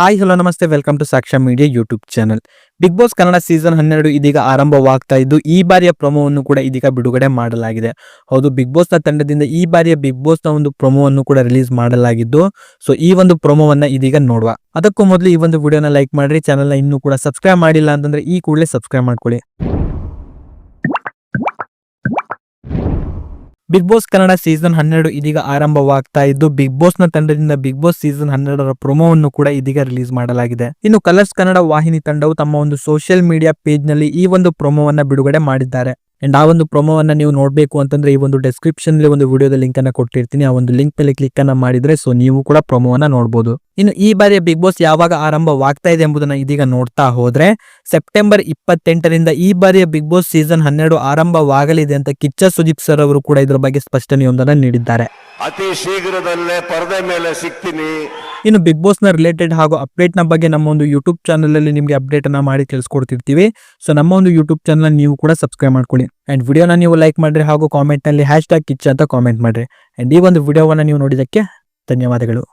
Hi hello namaste. Welcome to Saksha media YouTube channel Bigg Boss Kannada season ಹನ್ನೆರಡು ಇದೀಗ ಆರಂಭವಾಗ್ತಾ ಇದ್ದು, ಈ ಬಾರಿಯ ಪ್ರೊಮೋವನ್ನು ಕೂಡ ಇದೀಗ ಬಿಡುಗಡೆ ಮಾಡಲಾಗಿದೆ. ಹೌದು ಬಿಗ್ ಬಾಸ್ನ ತಂಡದಿಂದ ಈ ಬಾರಿಯ ಬಿಗ್ ಬಾಸ್ನ ಒಂದು ಪ್ರೊಮೋವನ್ನು ಕೂಡ ರಿಲೀಸ್ ಮಾಡಲಾಗಿದ್ದು ಸೊ ಈ ಒಂದು ಪ್ರೊಮೋವನ್ನ ಇದೀಗ ನೋಡುವ. ಅದಕ್ಕೂ ಮೊದಲು ಈ ಒಂದು ವಿಡಿಯೋನ ಲೈಕ್ ಮಾಡ್ರಿ ಚಾನಲ್ನ ಇನ್ನೂ ಕೂಡ ಸಬ್ಸ್ಕ್ರೈಬ್ ಮಾಡಿಲ್ಲ ಅಂತಂದ್ರೆ ಈ ಕೂಡಲೇ ಸಬ್ಸ್ಕ್ರೈಬ್ ಮಾಡ್ಕೊಳ್ಳಿ. ಬಿಗ್ ಬಾಸ್ ಕನ್ನಡ ಸೀಸನ್ ಹನ್ನೆರಡು ಇದೀಗ ಆರಂಭವಾಗ್ತಾ ಇದ್ದು, ಬಿಗ್ ಬಾಸ್ನ ತಂಡದಿಂದ ಬಿಗ್ ಬಾಸ್ ಸೀಸನ್ ಹನ್ನೆರಡರ ಪ್ರೊಮೋವನ್ನು ಕೂಡ ಇದೀಗ ರಿಲೀಸ್ ಮಾಡಲಾಗಿದೆ. ಇನ್ನು ಕಲರ್ಸ್ ಕನ್ನಡ ವಾಹಿನಿ ತಂಡವು ತಮ್ಮ ಒಂದು ಸೋಷಿಯಲ್ ಮೀಡಿಯಾ ಪೇಜ್ನಲ್ಲಿ ಈ ಒಂದು ಪ್ರೊಮೋವನ್ನ ಬಿಡುಗಡೆ ಮಾಡಿದ್ದಾರೆ. ಅಂಡ್ ಆ ಒಂದು ಪ್ರೊಮೋವನ್ನು ನೀವು ನೋಡಬೇಕು ಅಂತಂದ್ರೆ ಈ ಒಂದು ಡೆಸ್ಕ್ರಿಪ್ಷನ್ ಒಂದು ವಿಡಿಯೋದ ಲಿಂಕ್ ಅನ್ನ ಕೊಟ್ಟಿರ್ತೀನಿ. ಆ ಒಂದು ಲಿಂಕ್ ಮೇಲೆ ಕ್ಲಿಕ್ ಅನ್ನ ಮಾಡಿದ್ರೆ ಸೊ ನೀವು ಕೂಡ ಪ್ರೊಮೋವನ್ನ ನೋಡಬಹುದು ಇನ್ನು ಈ ಬಾರಿಯ ಬಿಗ್ ಬಾಸ್ ಯಾವಾಗ ಆರಂಭವಾಗ್ತಾ ಇದೆ ಎಂಬುದನ್ನ ಇದೀಗ ನೋಡ್ತಾ ಹೋದ್ರೆ ಸೆಪ್ಟೆಂಬರ್ ಇಪ್ಪತ್ತೆಂಟರಿಂದ ಈ ಬಾರಿಯ ಬಿಗ್ ಬಾಸ್ ಸೀಸನ್ ಹನ್ನೆರಡು ಆರಂಭವಾಗಲಿದೆ ಅಂತ ಕಿಚ್ಚ ಸುದೀಪ್ ಸರ್ ಅವರು ಕೂಡ ಇದರ ಬಗ್ಗೆ ಸ್ಪಷ್ಟನೆಯೊಂದನ್ನು ನೀಡಿದ್ದಾರೆ. ಅತಿ ಶೀಘ್ರದಲ್ಲೇ ಪರದೆ ಮೇಲೆ ಸಿಗ್ತೀನಿ. ಇನ್ನು ಬಿಗ್ ಬಾಸ್ನ ರಿಲೇಟೆಡ್ ಹಾಗೂ ಅಪ್ಡೇಟ್ನ ಬಗ್ಗೆ ನಮ್ಮ ಒಂದು ಯೂಟ್ಯೂಬ್ ಚಾನಲ್ ಅಲ್ಲಿ ನಿಮಗೆ ಅಪ್ಡೇಟ್ ಅನ್ನ ಮಾಡಿ ತಿಳಿಸ್ಕೊಡ್ತಿರ್ತೀವಿ. ಸೊ ನಮ್ಮ ಒಂದು ಯೂಟ್ಯೂಬ್ ಚಾನಲ್ ನೀವು ಕೂಡ ಸಬ್ಸ್ಕ್ರೈಬ್ ಮಾಡ್ಕೊಳ್ಳಿ. ಅಂಡ್ ವಿಡಿಯೋನ ನೀವು ಲೈಕ್ ಮಾಡ್ರಿ ಹಾಗೂ ಕಾಮೆಂಟ್ನಲ್ಲಿ ಹ್ಯಾಶ್ ಟ್ಯಾಗ್ ಕಿಚ್ಚ ಅಂತ ಕಾಮೆಂಟ್ ಮಾಡ್ರಿ. ಅಂಡ್ ಈ ಒಂದು ವಿಡಿಯೋವನ್ನ ನೀವು ನೋಡಿದಕ್ಕೆ ಧನ್ಯವಾದಗಳು.